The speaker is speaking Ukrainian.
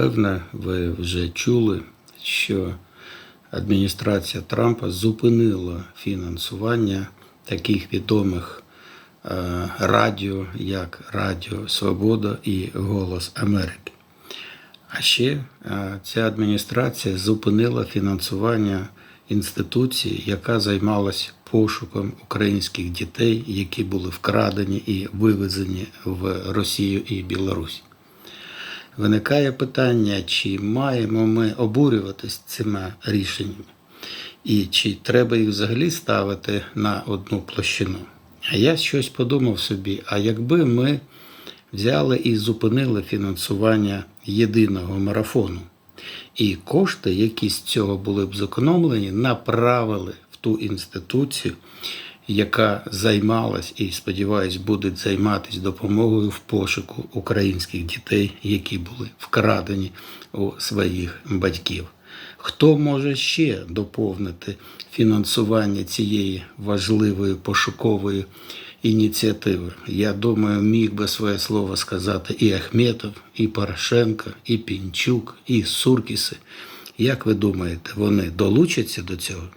Напевне, ви вже чули, що адміністрація Трампа зупинила фінансування таких відомих е, радіо, як Радіо Свобода і Голос Америки. А ще е, ця адміністрація зупинила фінансування інституції, яка займалась пошуком українських дітей, які були вкрадені і вивезені в Росію і Білорусь. Виникає питання, чи маємо ми обурюватись цими рішеннями, і чи треба їх взагалі ставити на одну площину. А я щось подумав собі: а якби ми взяли і зупинили фінансування єдиного марафону, і кошти, які з цього були б зекономлені, направили в ту інституцію, яка займалась і, сподіваюсь, буде займатися допомогою в пошуку українських дітей, які були вкрадені у своїх батьків. Хто може ще доповнити фінансування цієї важливої пошукової ініціативи? Я думаю, міг би своє слово сказати і Ахметов, і Порошенко, і Пінчук, і Суркіси. Як ви думаєте, вони долучаться до цього?